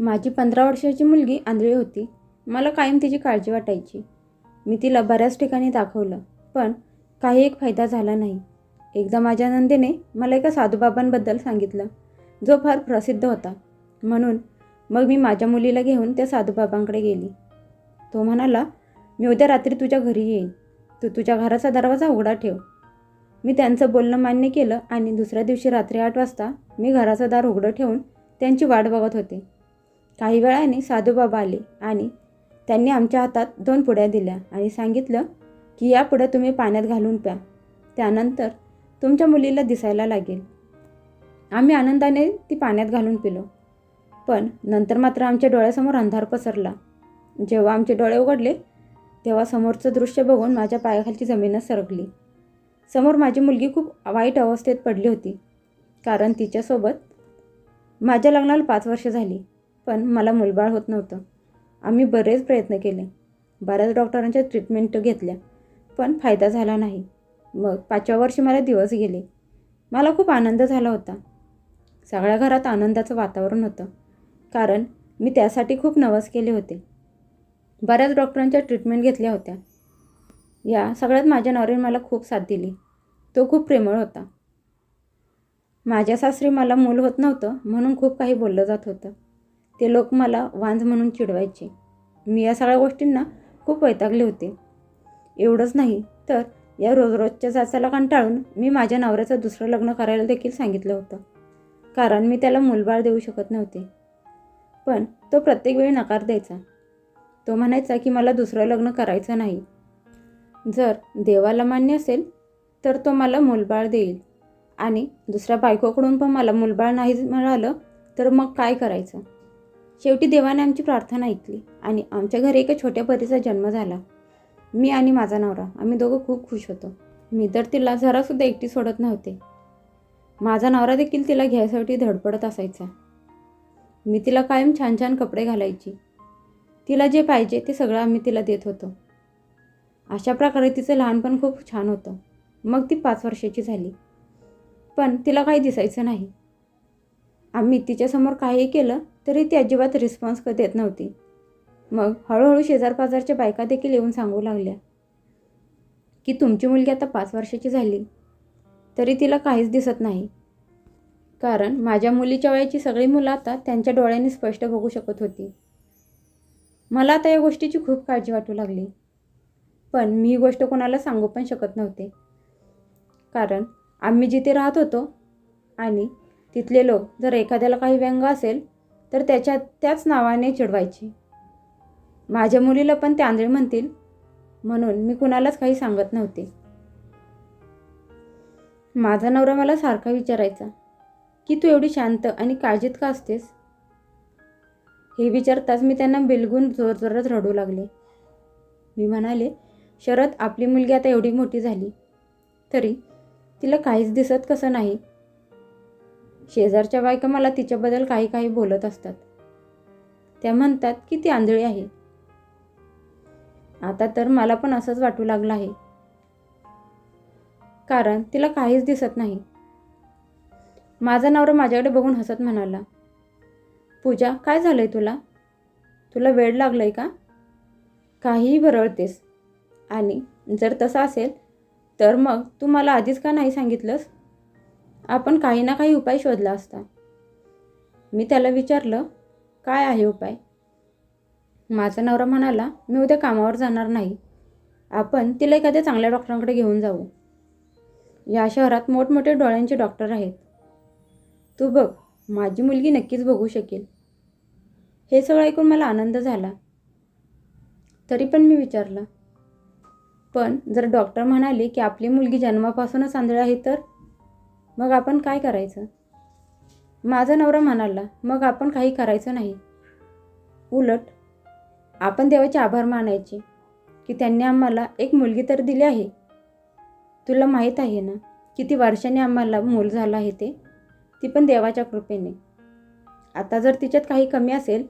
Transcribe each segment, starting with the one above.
माझी पंधरा वर्षाची मुलगी आंधळी होती. मला कायम तिची काळजी वाटायची. मी तिला बऱ्याच ठिकाणी दाखवलं पण काही एक फायदा झाला नाही. एकदा माझ्या नंदेने मला एका साधूबाबांबद्दल सांगितलं. जो फार प्रसिद्ध होता. म्हणून मग मी माझ्या मुलीला घेऊन त्या साधूबाबांकडे गेली. तो म्हणाला मी उद्या रात्री तुझ्या घरी येईन. तू तुझ्या घराचा दरवाजा उघडा ठेव. मी त्यांचं बोलणं मान्य केलं आणि दुसऱ्या दिवशी रात्री आठ वाजता मी घराचं दार उघडं ठेवून त्यांची वाट बघत होते. काही वेळाने साधूबाबा आले आणि त्यांनी आमच्या हातात दोन पुड्या दिल्या आणि सांगितलं की या पुढ्या तुम्ही पाण्यात घालून प्या. त्यानंतर तुमच्या मुलीला दिसायला लागेल. आम्ही आनंदाने ती पाण्यात घालून पिलो. पण नंतर मात्र आमच्या डोळ्यासमोर अंधार पसरला. जेव्हा आमचे डोळे उघडले तेव्हा समोरचं दृश्य बघून माझ्या पायाखालची जमीनच सरकली. समोर माझी मुलगी खूप वाईट अवस्थेत पडली होती कारण तिच्यासोबत माझ्या लग्नाला पाच वर्ष झाली. पण मला मुलबाळ होत नव्हतं. आम्ही बरेच प्रयत्न केले. बऱ्याच डॉक्टरांच्या ट्रीटमेंट घेतल्या पण फायदा झाला नाही. मग पाचव्या वर्षी मला दिवस गेले. मला खूप आनंद झाला होता. सगळ्या घरात आनंदाचं वातावरण होतं. कारण मी त्यासाठी खूप नवस केले होते. बऱ्याच डॉक्टरांच्या ट्रीटमेंट घेतल्या होत्या. या सगळ्यात माझ्या नवऱ्याने मला खूप साथ दिली. तो खूप प्रेमळ होता. माझ्या सासरी मला मूल होत नव्हतं म्हणून खूप काही बोललं जात होतं. ते लोक मला वांज म्हणून चिडवायचे. मी या सगळ्या गोष्टींना खूप वैतागले होते. एवढंच नाही तर या रोज रोजच्या जाचाला कंटाळून मी माझ्या नवऱ्याचं दुसरं लग्न करायला देखील सांगितलं होतं. कारण मी त्याला मुलबाळ देऊ शकत नव्हते. पण तो प्रत्येक वेळी नकार द्यायचा. तो म्हणायचा की मला दुसरं लग्न करायचं नाही. जर देवाला मान्य असेल तर तो मला मुलबाळ देईल. आणि दुसऱ्या बायकोकडून पण मला मुलबाळ नाही मिळालं तर मग काय करायचं? शेवटी देवाने आमची प्रार्थना ऐकली आणि आमच्या घरी एका छोट्या परीचा जन्म झाला. मी आणि माझा नवरा आम्ही दोघं खूप खुश होतो. मी तर तिला जरासुद्धा एकटी सोडत नव्हते. माझा नवरा देखील तिला घ्यायसाठी धडपडत असायचा. मी तिला कायम छान छान कपडे घालायची. तिला जे पाहिजे ते सगळं आम्ही तिला देत होतो. अशा प्रकारे तिचं लहानपण खूप छान होतं. मग ती पाच वर्षाची झाली. पण तिला काही दिसायचं नाही. आम्ही तिच्यासमोर काहीही केलं तरी ती अजिबात रिस्पॉन्स देत नव्हती. मग हळूहळू शेजारपाजारच्या बायका देखील येऊन सांगू लागल्या की तुमची मुलगी आता पाच वर्षाची झाली. तरी तिला काहीच दिसत नाही. कारण माझ्या मुलीच्या वयाची सगळी मुलं आता त्यांच्या डोळ्यांनी स्पष्ट बघू शकत होती. मला आता या गोष्टीची खूप काळजी वाटू लागली. पण मी ही गोष्ट कोणाला सांगू पण शकत नव्हते. कारण आम्ही जिथे राहत होतो आणि तिथले लोक जर एखाद्याला काही व्यंग असेल तर त्याच्या त्याच नावाने चिडवायची. माझ्या मुलीला पण ते आंधळे म्हणतील. म्हणून मी कुणालाच काही सांगत नव्हते. माझा नवरा मला सारखा विचारायचा की तू एवढी शांत आणि काळजीत का असतेस? हे विचारताच मी त्यांना बिलगून जोरजोरात रडू लागले. मी म्हणाले शरद आपली मुलगी आता एवढी मोठी झाली. तरी तिला काहीच दिसत कसं नाही. शेजारच्या बायका मला तिच्याबद्दल काही काही बोलत असतात. त्या म्हणतात की ती आंधळी आहे. आता तर मला पण असंच वाटू लागलं आहे. कारण तिला काहीच दिसत नाही. माझा नवरा माझ्याकडे बघून हसत म्हणाला पूजा काय झालंय तुला? तुला वेळ लागलाय का? काहीही बरळतेस आणि जर तसं असेल तर मग तू मला आधीच का नाही सांगितलंस? आपण काही ना काही उपाय शोधला असता. मी त्याला विचारलं काय आहे उपाय? माझा नवरा म्हणाला मी उद्या कामावर जाणार नाही. आपण तिला एखाद्या चांगल्या डॉक्टरांकडे घेऊन जाऊ. या शहरात मोठमोठे डोळ्यांचे डॉक्टर आहेत. तू बघ माझी मुलगी नक्कीच बघू शकेल. हे सगळं ऐकून मला आनंद झाला. तरी पण मी विचारलं पण जर डॉक्टर म्हणाले की आपली मुलगी जन्मापासूनच आंधळी आहे तर मग आपण काय करायचं? माझा नवरा म्हणाला मग आपण काही करायचं नाही. उलट आपण देवाचे आभार मानायचे की त्यांनी आम्हाला एक मुलगी तर दिली आहे. तुला माहीत आहे ना किती वर्षांनी आम्हाला मूल झालं आहे ते? ती पण देवाच्या कृपेने. आता जर तिच्यात काही कमी असेल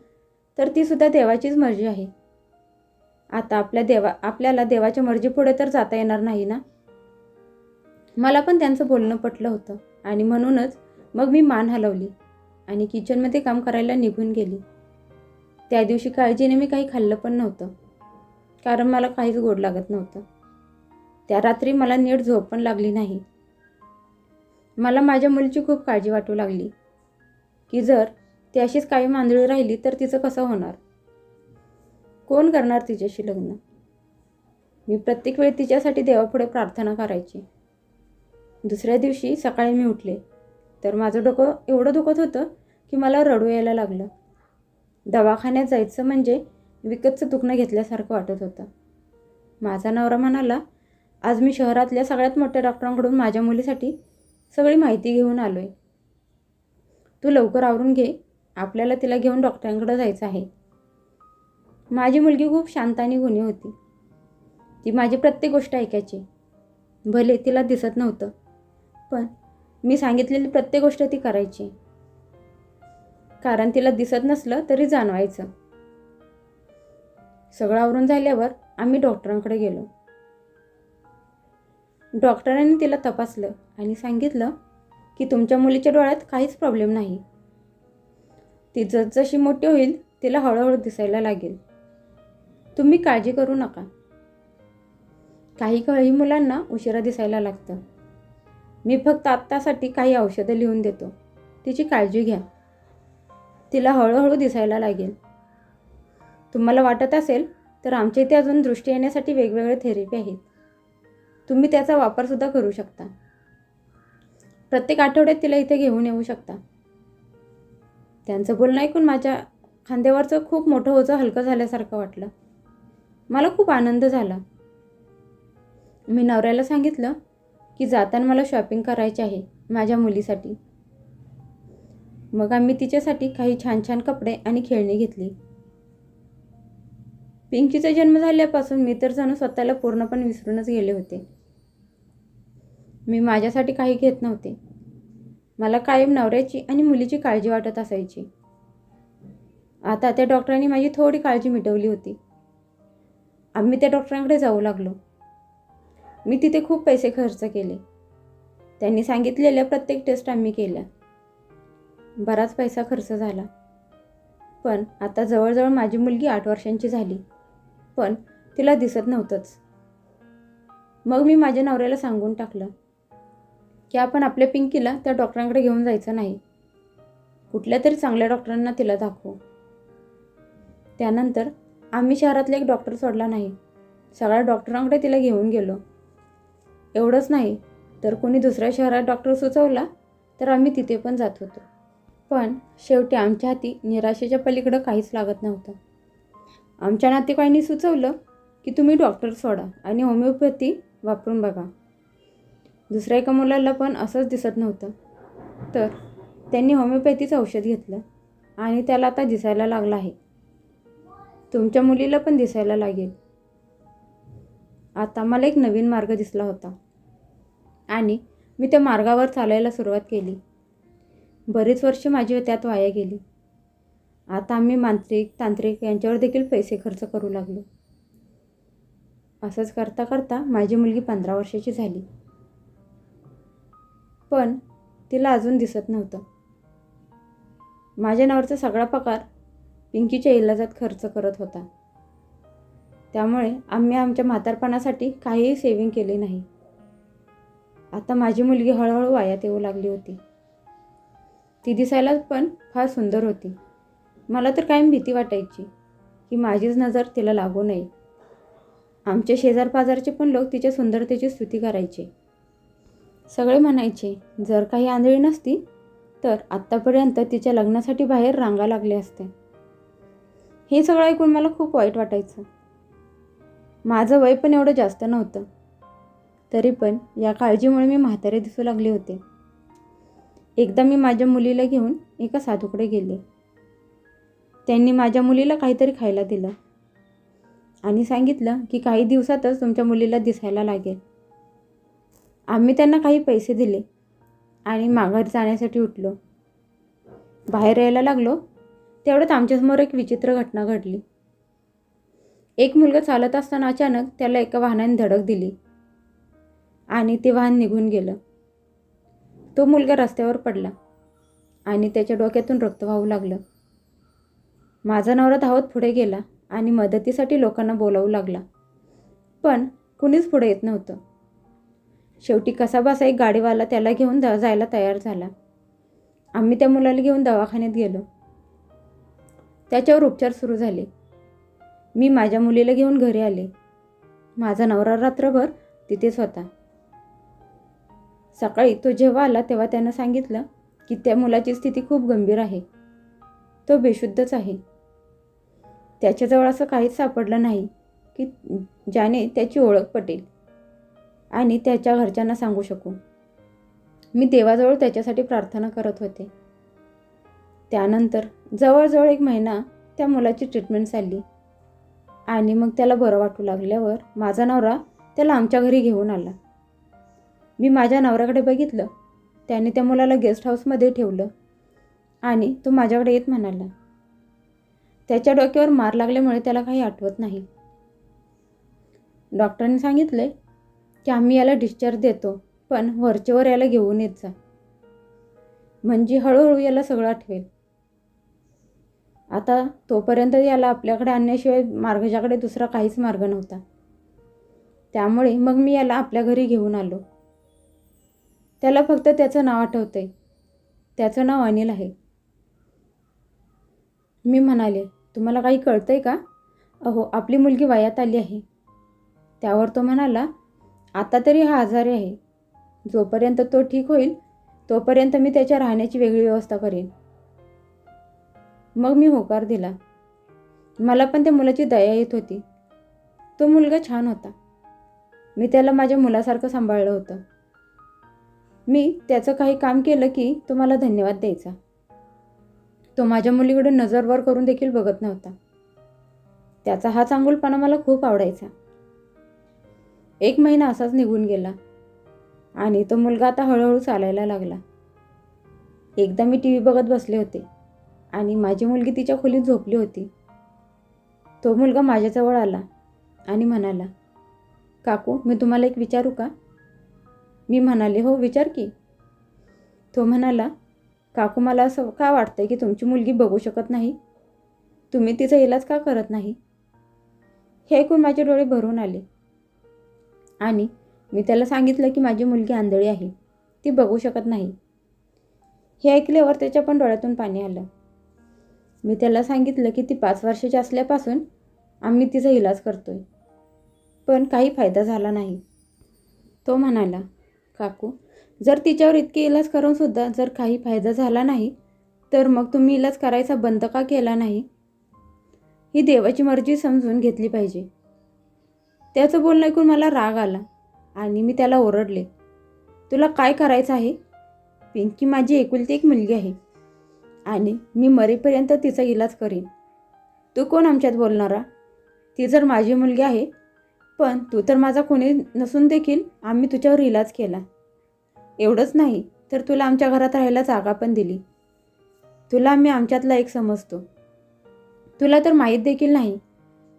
तर तीसुद्धा देवाचीच मर्जी आहे. आता आपल्या देवा आपल्याला देवाच्या मर्जीपुढे तर जाता येणार नाही ना? मला पण त्यांचं बोलणं पटलं होतं आणि म्हणूनच मग मी मान हलवली आणि किचनमध्ये काम करायला निघून गेली. त्या दिवशी काळजीने मी काही खाल्लं पण नव्हतं कारण मला काहीच गोड लागत नव्हतं. त्या रात्री मला नीट झोप पण लागली नाही. मला माझ्या मुलीची खूप काळजी वाटू लागली की जर ती अशीच काही मांदळी राहिली तर तिचं कसं होणार? कोण करणार तिच्याशी लग्न? मी प्रत्येक वेळी तिच्यासाठी देवापुढे प्रार्थना करायची. दुसऱ्या दिवशी सकाळी मी उठले. तर माझं डोकं एवढं दुखत होतं की मला रडू यायला लागलं. दवाखान्यात जायचं म्हणजे विकतचं दुखणं घेतल्यासारखं वाटत होतं. माझा नवरा म्हणाला आज मी शहरातल्या सगळ्यात मोठ्या डॉक्टरांकडून माझ्या मुलीसाठी सगळी माहिती घेऊन आलो आहे तू लवकर आवरून घे. आपल्याला तिला घेऊन डॉक्टरांकडे जायचं आहे. माझी मुलगी खूप शांत आणि गुन्हे होती. ती माझी प्रत्येक गोष्ट ऐकायची. भले तिला दिसत नव्हतं पण मी सांगितलेली प्रत्येक गोष्ट ती करायची. कारण तिला दिसत नसलं तरी जाणवायचं. सगळं आवरून झाल्यावर आम्ही डॉक्टरांकडे गेलो. डॉक्टरांनी तिला तपासलं आणि सांगितलं की तुमच्या मुलीच्या डोळ्यात काहीच प्रॉब्लेम नाही. ती जसजशी मोठी होईल तिला हळूहळू दिसायला लागेल. तुम्ही काळजी करू नका. काही काही मुलांना उशिरा दिसायला लागतं. मी फक्त आत्तासाठी काही औषधं लिहून देतो. तिची काळजी घ्या. तिला हळूहळू दिसायला लागेल. तुम्हाला वाटत असेल तर आमच्या इथे अजून दृष्टी येण्यासाठी वेगवेगळे थेरपी आहेत. तुम्ही त्याचा वापरसुद्धा करू शकता. प्रत्येक आठवड्यात तिला इथे घेऊन येऊ शकता. त्यांचं बोलणं ऐकून माझ्या खांद्यावरचं खूप मोठं ओझं हलकं झाल्यासारखं वाटलं. मला खूप आनंद झाला. मी नवऱ्याला सांगितलं की जाताना मला शॉपिंग करायची आहे माझ्या मुलीसाठी. मग आम्ही तिच्यासाठी काही छान छान कपडे आणि खेळणी घेतली. पिंकीचा जन्म झाल्यापासून मी तर जणू स्वतःला पूर्णपणे विसरूनच गेले होते. मी माझ्यासाठी काही घेत नव्हते. मला कायम नवऱ्याची आणि मुलीची काळजी वाटत असायची. आता त्या डॉक्टरांनी माझी थोडी काळजी मिटवली होती. आम्ही त्या डॉक्टरांकडे जाऊ लागलो. मी तिथे खूप पैसे खर्च केले. त्यांनी सांगितलेल्या प्रत्येक टेस्ट आम्ही केल्या. बराच पैसा खर्च झाला. पण आता जवळजवळ माझी मुलगी आठ वर्षांची झाली. पण तिला दिसत नव्हतंच. मग मी माझ्या नवऱ्याला सांगून टाकलं की आपण आपल्या पिंकीला त्या डॉक्टरांकडे घेऊन जायचं नाही. कुठल्या तरी चांगल्या डॉक्टरांना तिला दाखवू. त्यानंतर आम्ही शहरातला एक डॉक्टर सोडला नाही. सगळ्या डॉक्टरांकडे तिला घेऊन गेलो. एवढंच नाही. तर कोणी दुसऱ्या शहरात डॉक्टर सुचवला तर आम्ही तिथे पण जात होतो. पण शेवटी आमच्या हाती निराशेच्या पलीकडं काहीच लागत नव्हतं. आमच्या नातेवाईनी सुचवलं की तुम्ही डॉक्टर सोडा आणि होमिओपॅथी वापरून बघा. दुसऱ्या एका मुलाला पण असंच दिसत नव्हतं. तर त्यांनी होमिओपॅथीचं औषध घेतलं आणि त्याला आता दिसायला लागलं आहे. तुमच्या मुलीला पण दिसायला लागेल. आता मला एक नवीन मार्ग दिसला होता. आणि मी त्या मार्गावर चालायला सुरुवात केली. बरीच वर्ष माझी त्यात वाया गेली. आता आम्ही मांत्रिक तांत्रिक यांच्यावर देखील पैसे खर्च करू लागलो. असंच करता करता माझी मुलगी पंधरा वर्षाची झाली. पण तिला अजून दिसत नव्हतं. माझ्या नावाचा सगळा पगार पिंकीच्या इलाजात खर्च करत होता. त्यामुळे आम्ही आमच्या म्हातारपणासाठी काहीही सेविंग केले नाही. आता माझी मुलगी हळूहळू वायात येऊ लागली होती. ती दिसायला पण फार सुंदर होती. मला तर कायम भीती वाटायची की माझीच नजर तिला लागू नये. आमचे शेजारपाजारचे पण लोक तिच्या सुंदरतेची स्तुती करायचे. सगळे म्हणायचे जर काही आंधळी नसती तर आत्तापर्यंत तिच्या लग्नासाठी बाहेर रांगा लागले असते हे सगळं ऐकून मला खूप वाईट वाटायचं. माझं वय पण एवढं जास्त नव्हतं. तरी पण या काळजीमुळे मी म्हातारे दिसू लागले होते. एकदा मी माझ्या मुलीला घेऊन एका साधूकडे गेले. त्यांनी माझ्या मुलीला काहीतरी खायला दिलं. आणि सांगितलं की काही दिवसातच तुमच्या मुलीला दिसायला लागेल. आम्ही त्यांना काही पैसे दिले आणि माघारी जाण्यासाठी उठलो. बाहेर यायला लागलो तेवढ्यात आमच्यासमोर एक विचित्र घटना घडली. एक मुलगा चालत असताना अचानक त्याला एका वाहनाने धडक दिली आणि ते वाहन निघून गेलं. तो मुलगा रस्त्यावर पडला आणि त्याच्या डोक्यातून रक्त वाहू लागलं. माझा नवरा धावत पुढे गेला आणि मदतीसाठी लोकांना बोलावू लागला पण कुणीच पुढे येत नव्हतं. शेवटी कसाबासा एक गाडीवाला त्याला घेऊन द जायला तयार झाला. आम्ही त्या मुलाला घेऊन दवाखान्यात गेलो. त्याच्यावर उपचार सुरू झाले. मी माझ्या मुलीला घेऊन घरी आले. माझा नवरा रात्रभर तिथेच होता सकाळी तो जेव्हा आला तेव्हा त्यानं सांगितलं की त्या मुलाची स्थिती खूप गंभीर आहे. तो बेशुद्धच आहे. त्याच्याजवळ असं काहीच सापडलं नाही की ज्याने त्याची ओळख पटेल आणि त्याच्या घरच्यांना सांगू शकू. मी देवाजवळ त्याच्यासाठी प्रार्थना करत होते. त्यानंतर जवळजवळ एक महिना त्या मुलाची ट्रीटमेंट चालली. आणि मग त्याला बरं वाटू लागल्यावर माझा नवरा त्याला आमच्या घरी घेऊन आला. मी माझ्या नवऱ्याकडे बघितलं. त्याने त्या मुलाला गेस्ट हाऊसमध्ये ठेवलं आणि तो माझ्याकडे येत म्हणाला. त्याच्या डोक्यावर मार लागल्यामुळे त्याला काही आठवत नाही. डॉक्टरांनी सांगितले की आम्ही याला डिस्चार्ज देतो पण वरचेवर याला घेऊन येत जा. म्हणजे हळूहळू याला सगळं आठवेल. आता तोपर्यंत याला आपल्याकडे आणण्याशिवाय मार्गजाकडे दुसरा काहीच मार्ग नव्हता. त्यामुळे मग मी याला आपल्या घरी घेऊन आलो. त्याला फक्त त्याचं नाव आठवतंय. त्याचं नाव अनिल आहे. मी म्हणाले तुम्हाला काही कळतंय का? अहो आपली मुलगी वयात आली आहे. त्यावर तो म्हणाला आता तरी हा आजारी आहे. जोपर्यंत तो ठीक होईल तोपर्यंत मी त्याच्या राहण्याची वेगळी व्यवस्था करेन. मग मी होकार दिला. मला पण त्या मुलाची दया येत होती. तो मुलगा छान होता. मी त्याला माझ्या मुलासारखं सांभाळलं होतं. मी त्याचं काही काम केलं की तो मला धन्यवाद द्यायचा. तो माझ्या मुलीकडे नजरवर करून देखील बघत नव्हता. त्याचा हा चांगुलपणा मला खूप आवडायचा. एक महिना असाच निघून गेला आणि तो मुलगा आता हळूहळू चालायला लागला. एकदा मी टी व्ही बघत बसले होते. आणि माझी मुलगी तिच्या खोलीत झोपली होती. तो मुलगा माझ्याजवळ आला आणि म्हणाला काकू मी तुम्हाला एक विचारू का? मी म्हणाले हो विचार की. तो म्हणाला काकू मला असं का वाटतंय की तुमची मुलगी बघू शकत नाही? तुम्ही तिचा इलाज का करत नाही? हे ऐकून माझे डोळे भरून आले. आणि मी त्याला सांगितलं की माझी मुलगी आंधळी आहे ती बघू शकत नाही. हे ऐकल्यावर त्याच्या पण डोळ्यातून पाणी आलं. मी त्याला सांगितलं की ती पाच वर्षाची असल्यापासून आम्ही तिचा इलाज करतो आहे पण काही फायदा झाला नाही. तो म्हणाला काकू जर तिच्यावर इतके इलाज करूनसुद्धा जर काही फायदा झाला नाही तर मग तुम्ही इलाज करायचा बंद का केला नाही? ही देवाची मर्जी समजून घेतली पाहिजे. त्याचं बोलणं ऐकून मला राग आला आणि मी त्याला ओरडले तुला काय करायचं आहे? पिंकी माझी एकुलती एक मुलगी आहे. आणि मी मरेपर्यंत तिचा इलाज करीन. तू कोण आमच्यात बोलणारा? ती जर माझी मुलगी आहे पण तू तर माझा कोणी नसून देखील आम्ही तुझ्यावर इलाज केला. एवढंच नाही तर तुला आमच्या घरात राहायला जागा पण दिली. तुला आम्ही आमच्यातला एक समजतो. तुला तर माहीत देखील नाही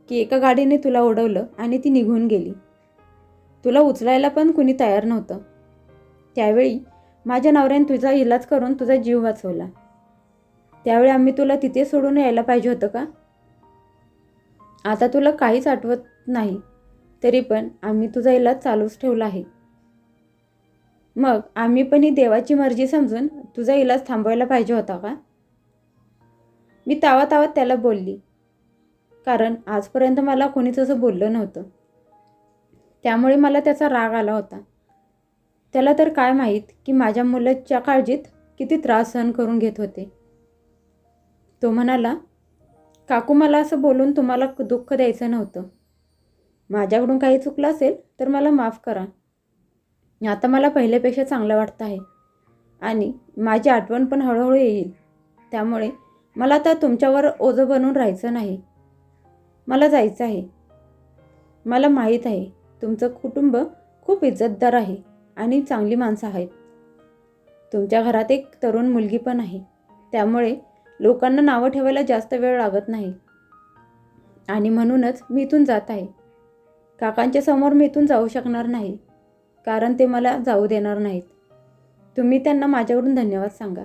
की एका गाडीने तुला उडवलं आणि ती निघून गेली. तुला उचलायला पण कुणी तयार नव्हतं. त्यावेळी माझ्या नवऱ्याने तुझा इलाज करून तुझा जीव वाचवला. त्यावेळी आम्ही तुला तिथे सोडून यायला पाहिजे होतं का? आता तुला काहीच आठवत नाही तरी पण आम्ही तुझा इलाज चालूच ठेवला आहे. मग आम्ही पण ही देवाची मर्जी समजून तुझा इलाज थांबवायला पाहिजे होता का? मी तावा तावात त्याला बोलली कारण आजपर्यंत मला कोणीच असं बोललं नव्हतं. त्यामुळे मला त्याचा राग आला होता. त्याला तर काय माहीत की माझ्या मुलाच्या काळजीत किती त्रास सहन करून घेत होते. तो म्हणाला काकू मला असं बोलून तुम्हाला दुःख द्यायचं नव्हतं. माझ्याकडून काही चुकलं असेल तर मला माफ करा. आता मला पहिल्यापेक्षा चांगलं वाटतं आहे आणि माझी आठवण पण हळूहळू येईल. त्यामुळे मला आता तुमच्यावर ओझं बनून राहायचं नाही. मला जायचं आहे. मला माहीत आहे तुमचं कुटुंब खूप इज्जतदार आहे आणि चांगली माणसं आहेत. तुमच्या घरात एक तरुण मुलगी पण आहे. त्यामुळे लोकांना नावं ठेवायला जास्त वेळ लागत नाही. आणि म्हणूनच मी इथून जात आहे. काकांच्या समोर मी इथून जाऊ शकणार नाही कारण ते मला जाऊ देणार नाहीत. तुम्ही त्यांना माझ्याकडून धन्यवाद सांगा.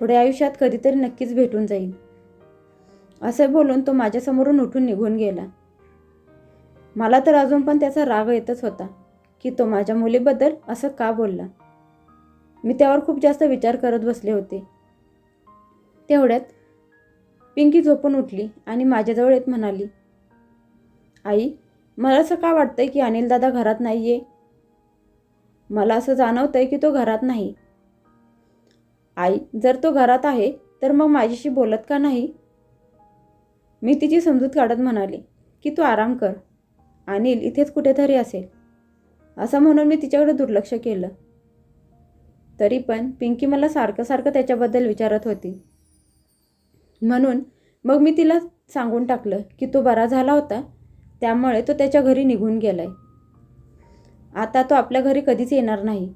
पुढे आयुष्यात कधीतरी नक्कीच भेटून जाईल असे बोलून तो माझ्यासमोरून उठून निघून गेला. मला तर अजून पण त्याचा राग येतच होता की तो माझ्या मुलीबद्दल असं का बोलला? मी त्यावर खूप जास्त विचार करत बसले होते. तेवढ्यात पिंकी झोपून उठली आणि माझ्याजवळ येत म्हणाली आई मला असं का वाटतंय की अनिल दादा घरात नाही आहे मला असं जाणवतंय की तो घरात नाही. आई जर तो घरात आहे तर मग माझ्याशी बोलत का नाही? मी तिची समजूत काढत म्हणाले की तू आराम कर. अनिल इथेच कुठेतरी असेल. असं म्हणून मी तिच्याकडे दुर्लक्ष केलं. तरी पण पिंकी मला सारखं सारखं त्याच्याबद्दल विचारत होती. म्हणून मग मी तिला सांगून टाकलं की तो बरा झाला होता त्यामुळे तो त्याच्या घरी निघून गेलाय. आता तो आपल्या घरी कधीच येणार नाही.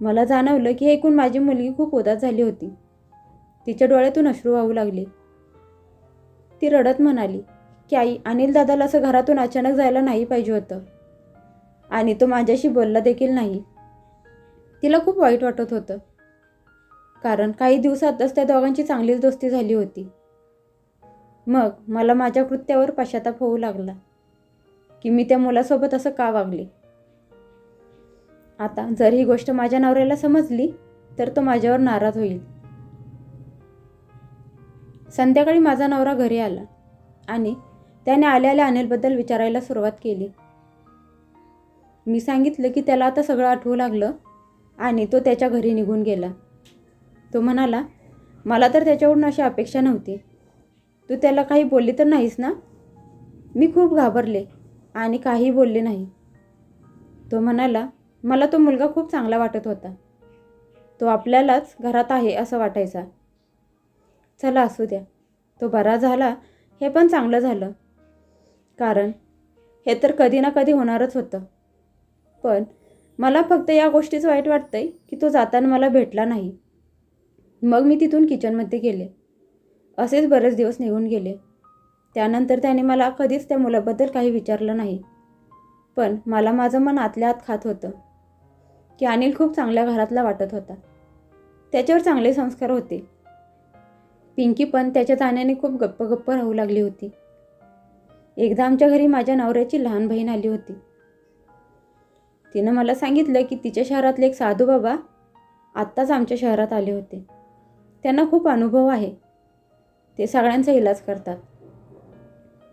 मला जाणवलं की ऐकून माझी मुलगी खूप उदास झाली होती. तिच्या डोळ्यातून अश्रू वाहू लागले. ती रडत म्हणाली की आई अनिल दादाला असं घरातून अचानक जायला नाही पाहिजे होतं. आणि तो माझ्याशी बोलला देखील नाही. तिला खूप वाईट वाटत होतं. कारण काही दिवसातच त्या दोघांची चांगलीच दोस्ती झाली होती. मग मला माझ्या कृत्यावर पश्चाताप होऊ लागला की मी त्या मुलासोबत असं का वागले? आता जर ही गोष्ट माझ्या नवऱ्याला समजली तर तो माझ्यावर नाराज होईल. संध्याकाळी माझा नवरा घरी आला आणि त्याने आल्याल्या अनिलबद्दल विचारायला सुरुवात केली. मी सांगितलं की त्याला आता सगळं आठवू लागलं आणि तो त्याच्या घरी निघून गेला. तो म्हणाला मला तर त्याच्याकडून अशी अपेक्षा नव्हती. तू त्याला काही बोलली तर नाहीस ना? मी खूप घाबरले आणि काही बोलले नाही. तो म्हणाला मला तो मुलगा खूप चांगला वाटत होता. तो आपल्यालाच घरात आहे असं वाटायचा. चला असू द्या. तो बरा झाला हे पण चांगलं झालं. कारण हे तर कधी ना कधी होणारच होतं. पण मला फक्त या गोष्टीचं वाईट वाटतंय की तो जाताना मला भेटला नाही. मग मी तिथून किचनमध्ये गेले. असेच बरेच दिवस निघून गेले. त्यानंतर त्याने मला कधीच त्या मुलाबद्दल काही विचारलं नाही. पण मला माझं मन आतल्या आत खात होतं की अनिल खूप चांगल्या घरातला वाटत होता. त्याच्यावर चांगले संस्कार होते. पिंकी पण त्याच्या जाण्याने खूप गप्प गप्प राहू लागली होती. एकदा आमच्या घरी माझ्या नवऱ्याची लहान बहीण आली होती. तिनं मला सांगितलं की तिच्या शहरातले एक साधू बाबा आत्ताच आमच्या शहरात आले होते. त्यांना खूप अनुभव आहे. ते सगळ्यांचा इलाज करतात.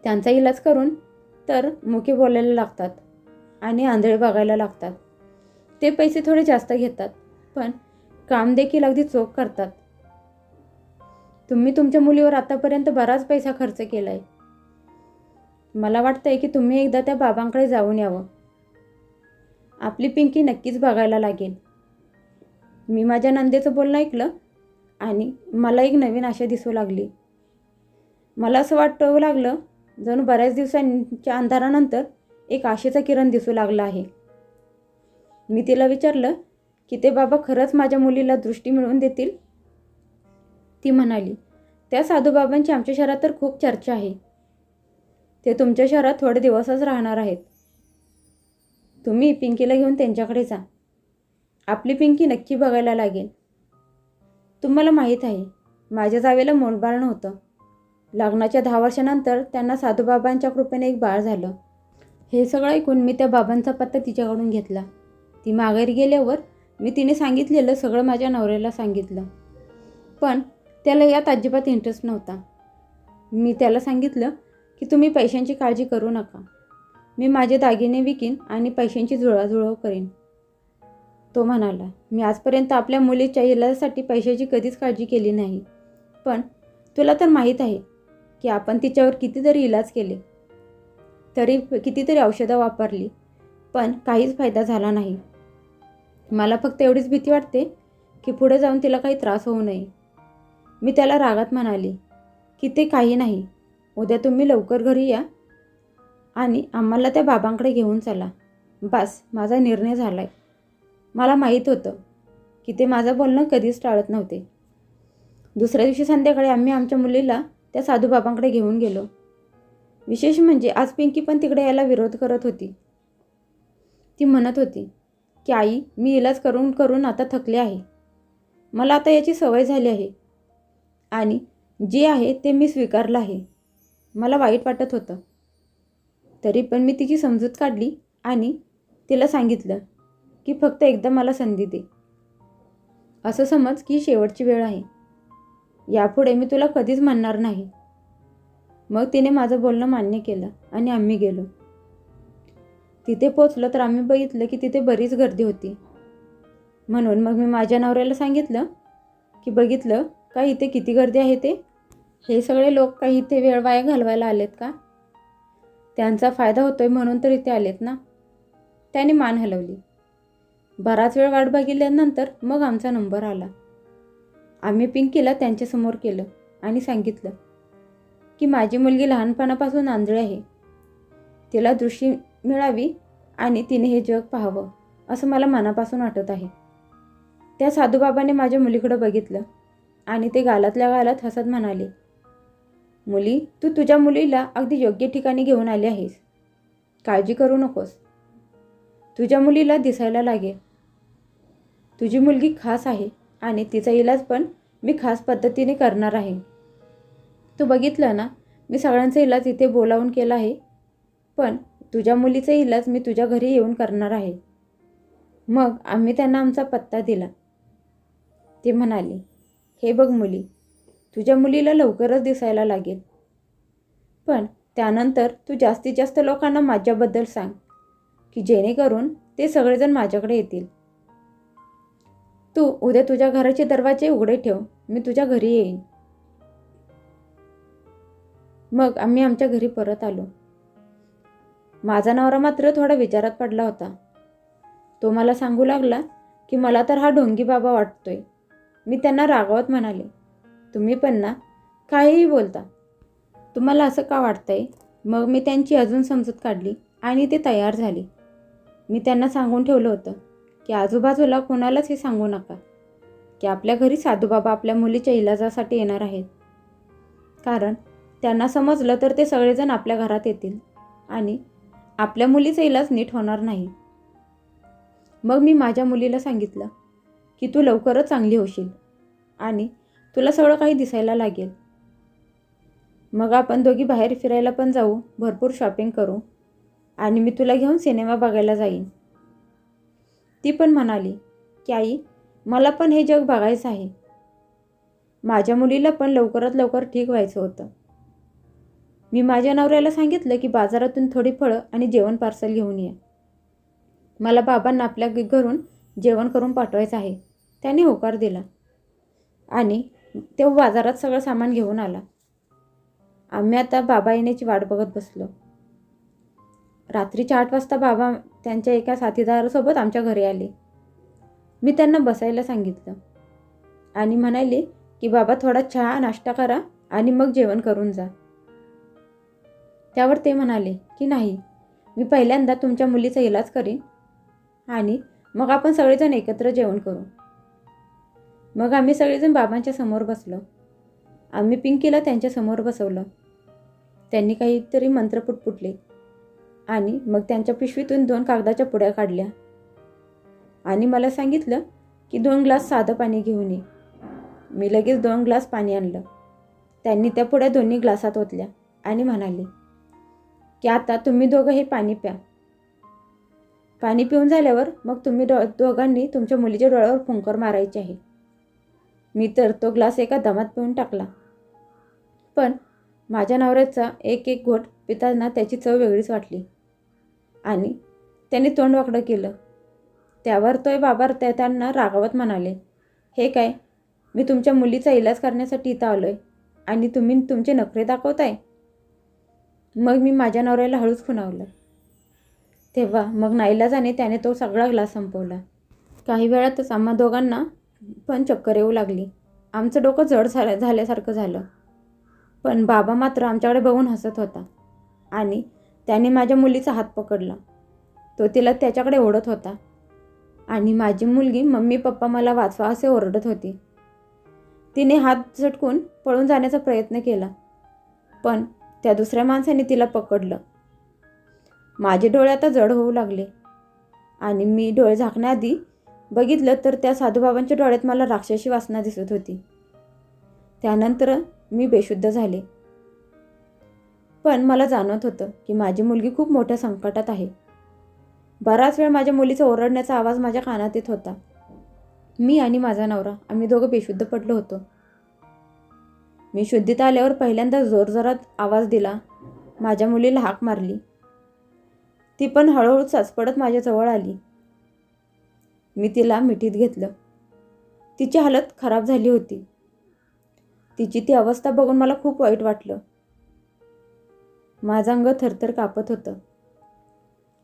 त्यांचा इलाज करून तर मुके बोलायला लागतात आणि आंधळे बघायला लागतात. ते पैसे थोडे जास्त घेतात पण काम देखील अगदी चोख करतात. तुम्ही तुमच्या मुलीवर आतापर्यंत बराच पैसा खर्च केला आहे मला वाटतंय की तुम्ही एकदा त्या बाबांकडे जाऊन यावं. आपली पिंकी नक्कीच बघायला लागेल. मी माझ्या नंदेचं बोलणं ऐकलं आणि मला एक नवीन आशा दिसू लागली. मला असं वाटू लागलं जणू बऱ्याच दिवसांच्या अंधारानंतर एक आशेचा किरण दिसू लागला आहे. मी तिला विचारलं की ते बाबा खरंच माझ्या मुलीला दृष्टी मिळवून देतील? ती म्हणाली त्या साधूबाबांची आमच्या शहरात तर खूप चर्चा आहे. ते तुमच्या शहरात थोडे दिवसच राहणार आहेत. तुम्ही पिंकीला घेऊन त्यांच्याकडे जा. आपली पिंकी नक्की बघायला लागेल. तुम्हाला माहीत आहे माझ्या जावेला मोठबाळ नव्हतं लग्नाच्या दहा वर्षानंतर त्यांना साधूबाबांच्या कृपेने एक बाळ झालं. हे सगळं ऐकून मी त्या बाबांचा पत्ता तिच्याकडून घेतला. ती माघारी गेल्यावर मी तिने सांगितलेलं सगळं माझ्या नवऱ्याला सांगितलं. पण त्याला यात अजिबात इंटरेस्ट नव्हता. मी त्याला सांगितलं की तुम्ही पैशांची काळजी करू नका. मी माझे दागिने विकीन आणि पैशांची जुळाजुळव करीन. तो म्हणाला मी आजपर्यंत आपल्या मुलीच्या इलाजासाठी पैशाची कधीच काळजी केली नाही. पण तुला तर माहीत आहे की आपण तिच्यावर कितीतरी इलाज केले तरी कितीतरी औषधं वापरली पण काहीच फायदा झाला नाही. मला फक्त एवढीच भीती वाटते की पुढे जाऊन तिला काही त्रास होऊ नये. मी त्याला रागात म्हणाली की ते काही नाही. उद्या तुम्ही लवकर घरी या आणि आम्हाला त्या बाबांकडे घेऊन चला. बस माझा निर्णय झाला आहे मला माहीत होतं की ते माझं बोलणं कधीच टाळत नव्हते. दुसऱ्या दिवशी संध्याकाळी आम्ही आमच्या मुलीला त्या साधूबाबांकडे घेऊन गेलो. विशेष म्हणजे आज पिंकी पण तिकडे यायला विरोध करत होती. ती म्हणत होती की आई मी इलाज करून करून आता थकले आहे. मला आता याची सवय झाली आहे आणि जे आहे ते मी स्वीकारलं आहे. मला वाईट वाटत होतं. तरी पण मी तिची समजूत काढली आणि तिला सांगितलं की फक्त एकदा मला संधी दे. असं समज की शेवटची वेळ आहे. यापुढे मी तुला कधीच म्हणणार नाही. मग तिने माझं बोलणं मान्य केलं आणि आम्ही गेलो. तिथे पोचलो तर आम्ही बघितलं की तिथे बरीच गर्दी होती. म्हणून मग मी माझ्या नवऱ्याला सांगितलं की बघितलं का इथे किती गर्दी आहे ते? हे सगळे लोक काही इथे वेळ वाया घालवायला आलेत का? त्यांचा फायदा होतोय म्हणून तर इथे आलेत ना? त्याने मान हलवली. बराच वेळ वाट बघितल्यानंतर मग आमचा नंबर आला. आम्ही पिंकीला त्यांच्यासमोर केलं आणि सांगितलं की माझी मुलगी लहानपणापासून आंधळी आहे. तिला दृष्टी मिळावी आणि तिने हे जग पाहावं असं मला मनापासून वाटत आहे. त्या साधूबाबाने माझ्या मुलीकडं बघितलं आणि ते गालातल्या गालात हसत म्हणाले मुली तू तुझ्या मुलीला अगदी योग्य ठिकाणी घेऊन आली आहेस. काळजी करू नकोस. तुझ्या मुलीला दिसायला लागेल. तुझी मुलगी खास आहे आणि तिचा इलाज पण मी खास पद्धतीने करणार आहे. तू बघितलं ना मी सगळ्यांचा इलाज इथे बोलावून केला आहे. पण तुझ्या मुलीचा इलाज मी तुझ्या घरी येऊन करणार आहे. मग आम्ही त्यांना आमचा पत्ता दिला. ते म्हणाले हे बघ मुली तुझ्या मुलीला लवकरच दिसायला लागेल. पण त्यानंतर तू जास्तीत जास्त लोकांना माझ्याबद्दल सांग की जेणेकरून ते सगळेजण माझ्याकडे येतील. तू उद्या तुझ्या घराचे दरवाजे उघडे ठेव. मी तुझ्या घरी येईन. मग आम्ही आमच्या घरी परत आलो. माझा नवरा मात्र थोडा विचारात पडला होता. तो मला सांगू लागला की मला तर हा ढोंगी बाबा वाटतोय. मी त्यांना रागवत म्हणाले तुम्ही पण ना काहीही बोलता. तुम्हाला असं का वाटतंय? मग मी त्यांची अजून समजूत काढली आणि ते तयार झाले. मी त्यांना सांगून ठेवलं होतं की आजूबाजूला कोणालाच हे सांगू नका. की आपल्या घरी साधूबाबा आपल्या मुलीच्या इलाजासाठी येणार आहेत. कारण त्यांना समजलं तर ते सगळेजण आपल्या घरात येतील आणि आपल्या मुलीचा इलाज नीट होणार नाही. मग मी माझ्या मुलीला सांगितलं की तू लवकरच चांगली होशील आणि तुला सगळं काही दिसायला लागेल. मग आपण दोघी बाहेर फिरायला पण जाऊ भरपूर शॉपिंग करू आणि मी तुला घेऊन सिनेमा बघायला जाईन. ती पण म्हणाली की आई मला पण हे जग बघायचं आहे. माझ्या मुलीला पण लवकरात लवकर ठीक व्हायचं होतं. मी माझ्या नवऱ्याला सांगितलं की बाजारातून थोडी फळं आणि जेवण पार्सल घेऊन ये. मला बाबांना आपल्या घरून जेवण करून पाठवायचं आहे. त्याने होकार दिला आणि तो बाजारात सगळं सामान घेऊन आला. आम्ही आता बाबा येण्याची वाट बघत बसलो. रात्रीच्या आठ वाजता बाबा त्यांच्या एका साथीदारासोबत आमच्या घरी आले. मी त्यांना बसायला सांगितलं आणि म्हणाले की बाबा थोडा चहा नाश्ता करा आणि मग जेवण करून जा. त्यावर ते म्हणाले की नाही मी पहिल्यांदा तुमच्या मुलीचा इलाज करीन आणि मग आपण सगळेजण एकत्र जेवण करू. मग आम्ही सगळेजण बाबांच्या समोर बसलो. आम्ही पिंकीला त्यांच्यासमोर बसवलं. त्यांनी काहीतरी मंत्र पुटपुटले. आणि मग त्यांच्या पिशवीतून दोन कागदाच्या पुड्या काढल्या. आणि मला सांगितलं की दोन ग्लास साधं पाणी घेऊन ये. मी लगेच दोन ग्लास पाणी आणलं. त्यांनी त्या पुड्या दोन्ही ग्लासात ओतल्या आणि म्हणाले की आता तुम्ही दोघं हे पाणी प्या. पाणी पिऊन झाल्यावर मग तुम्ही डो दोघांनी तुमच्या मुलीच्या डोळ्यावर फुंकर मारायचे आहे. मी तर तो ग्लास एका दमात पिऊन टाकला. पण माझ्या नवऱ्याचा एक एक घोट पिताना त्याची चव वेगळीच वाटली. आणि त्याने तोंड वाकडं केलं. त्यावर तोय बाबा त्या त्यांना रागावत म्हणाले हे काय? मी तुमच्या मुलीचा इलाज करण्यासाठी इथं आलो आहे आणि तुम्ही तुमचे नखरे दाखवताय? मग मी माझ्या नवऱ्याला हळूच खुणावलं. तेव्हा मग नाईलाजाने त्याने तो सगळा ग्लास संपवला. काही वेळातच आम्हा दोघांना पण चक्कर येऊ लागली. आमचं डोकं जड झालं झाल्यासारखं झालं. पण बाबा मात्र आमच्याकडे बघून हसत होता आणि त्याने माझ्या मुलीचा हात पकडला. तो तिला त्याच्याकडे ओढत होता. आणि माझी मुलगी मम्मी पप्पा मला वाचवा असे ओरडत होती. तिने हात झटकून पळून जाण्याचा प्रयत्न केला. पण त्या दुसऱ्या माणसाने तिला पकडलं. माझे डोळे आता जड होऊ लागले. आणि मी डोळे झाकण्याआधी बघितलं तर त्या साधूबाबांच्या डोळ्यात मला राक्षसी वासना दिसत होती. त्यानंतर मी बेशुद्ध झाले. पण मला जाणवत होतं की माझी मुलगी खूप मोठ्या संकटात आहे. बराच वेळ माझ्या मुलीचा ओरडण्याचा आवाज माझ्या कानात येत होता. मी आणि माझा नवरा आम्ही दोघं बेशुद्ध पडलो होतो. मी शुद्धीत आल्यावर पहिल्यांदा जोरजोरात आवाज दिला. माझ्या मुलीला हाक मारली. ती पण हळूहळू चाचपडत माझ्याजवळ आली. मी तिला मिठीत घेतलं. तिची हालत खराब झाली होती. तिची ती अवस्था बघून मला खूप वाईट वाटलं. माझं अंग थरथर कापत होतं.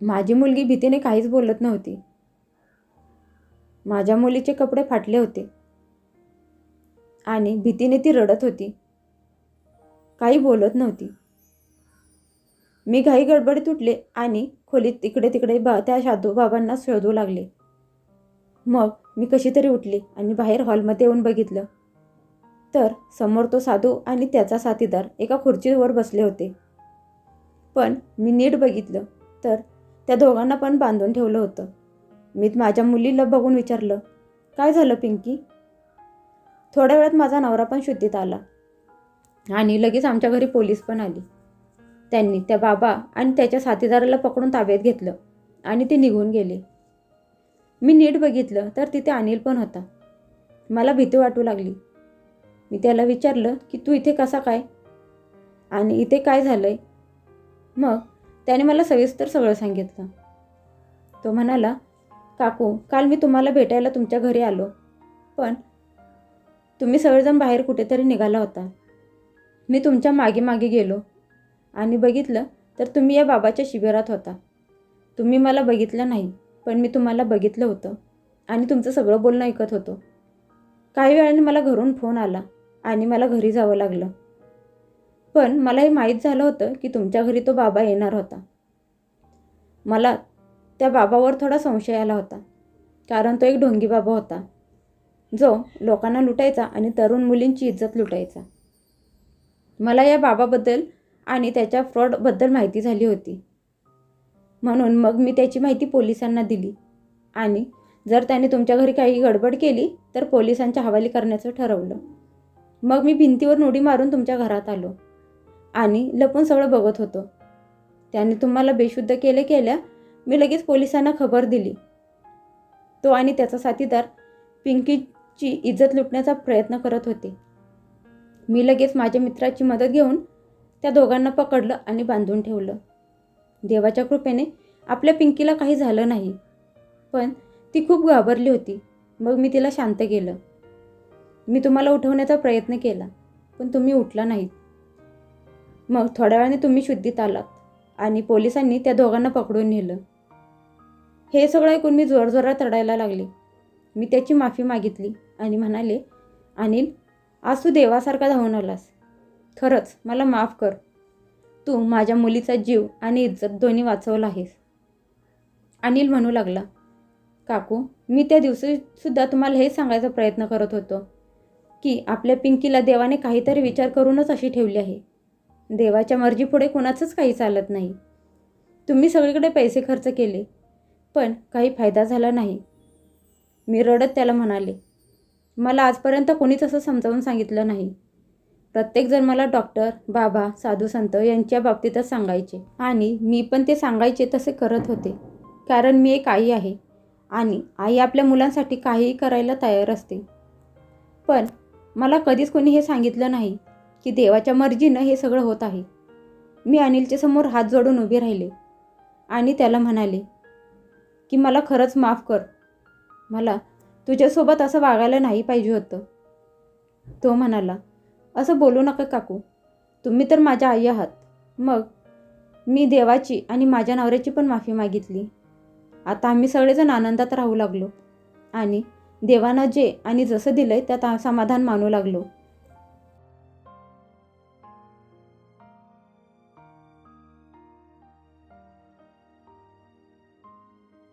माझी मुलगी भीतीने काहीच बोलत नव्हती. माझ्या मुलीचे कपडे फाटले होते. आणि भीतीने ती रडत होती. काही बोलत नव्हती. मी घाई गडबडीत उठले आणि खोलीत इकडे तिकडे बा त्या साधू बाबांना शोधू लागले. मग मी कशी तरी उठली आणि बाहेर हॉलमध्ये येऊन बघितलं. तर समोर तो साधू आणि त्याचा साथीदार एका खुर्चीवर बसले होते. पण मी नीट बघितलं तर त्या दोघांना पण बांधून ठेवलं होतं. मी माझ्या मुलीला बघून विचारलं काय झालं पिंकी? थोड्या वेळात माझा नवरा पण शुद्धीत आला आणि लगेच आमच्या घरी पोलीस पण आली. त्यांनी त्या बाबा आणि त्याच्या साथीदाराला पकडून ताब्यात घेतलं आणि ते निघून गेले. मी नीट बघितलं तर तिथे अनिल पण होता. मला भीती वाटू लागली. मी त्याला विचारलं की तू इथे कसा काय? आणि इथे काय झालं आहे मग त्याने मला सविस्तर सगळं सांगितलं. तो म्हणाला काकू काल मी तुम्हाला भेटायला तुमच्या घरी आलो पण तुम्ही सगळेजण बाहेर कुठेतरी निघाला होता. मी तुमच्या मागे मागे गेलो आणि बघितलं तर तुम्ही या बाबाच्या शिबिरात होता. तुम्ही मला बघितलं नाही पण मी तुम्हाला बघितलं होतं आणि तुमचं सगळं बोलणं ऐकत होतो. काही वेळाने मला घरून फोन आला आणि मला घरी जावं लागलं. पण मला हे माहीत झालं होतं की तुमच्या घरी तो बाबा येणार होता. मला त्या बाबावर थोडा संशय आला होता कारण तो एक ढोंगी बाबा होता जो लोकांना लुटायचा आणि तरुण मुलींची इज्जत लुटायचा. मला या बाबाबद्दल आणि त्याच्या फ्रॉडबद्दल माहिती झाली होती. म्हणून मग मी त्याची माहिती पोलिसांना दिली आणि जर त्याने तुमच्या घरी काही गडबड केली तर पोलिसांच्या हवाली करण्याचं ठरवलं. मग मी भिंतीवर उडी मारून तुमच्या घरात आलो. आणि लपून सगळं बघत होतो. त्याने तुम्हाला बेशुद्ध केले केल्या मी लगेच पोलिसांना खबर दिली. तो आणि त्याचा साथीदार पिंकीची इज्जत लुटण्याचा प्रयत्न करत होते. मी लगेच माझ्या मित्राची मदत घेऊन त्या दोघांना पकडलं आणि बांधून ठेवलं. देवाच्या कृपेने आपल्या पिंकीला काही झालं नाही पण ती खूप घाबरली होती. मग मी तिला शांत केलं. मी तुम्हाला उठवण्याचा प्रयत्न केला पण तुम्ही उठला नाहीत. मग थोड्या वेळाने तुम्ही शुद्धीत आलात आणि पोलिसांनी त्या दोघांना पकडून नेलं. हे सगळं ऐकून मी जोरजोरात रडायला लागले. मी त्याची माफी मागितली आणि म्हणाले अनिल आज तू देवासारखा धावून आलास. खरंच मला माफ कर. तू माझ्या मुलीचा जीव आणि इज्जत दोन्ही वाचवला आहेस. अनिल म्हणू लागला काकू मी त्या दिवशीसुद्धा तुम्हाला हे सांगायचा प्रयत्न करत होतो की आपल्या पिंकीला देवाने काहीतरी विचार करूनच अशी ठेवली आहे. देवाच्या मर्जीपुढे कोणाचंच काही चालत नाही. तुम्ही सगळीकडे पैसे खर्च केले पण काही फायदा झाला नाही. मी रडत त्याला म्हणाले मला आजपर्यंत कोणीच असं समजावून सांगितलं नाही. प्रत्येकजण मला डॉक्टर बाबा साधू संत यांच्या बाबतीतच सांगायचे आणि मी पण ते सांगायचे तसे करत होते. कारण मी एक आई आहे आणि आई आपल्या मुलांसाठी काहीही करायला तयार असते. पण मला कधीच कोणी हे सांगितलं नाही. की देवाच्या मर्जीनं हे सगळं होत आहे. मी अनिलच्या समोर हात जोडून उभे राहिले आणि त्याला म्हणाले की मला खरंच माफ कर. मला तुझ्यासोबत असं वागायला नाही पाहिजे होतं. तो म्हणाला असं बोलू नका काकू. तुम्ही तर माझ्या आई आहात. मग मी देवाची आणि माझ्या नवऱ्याची पण माफी मागितली. आता आम्ही सगळेजण आनंदात राहू लागलो आणि देवानं जे आणि जसं दिलंय त्यात समाधान मानू लागलो.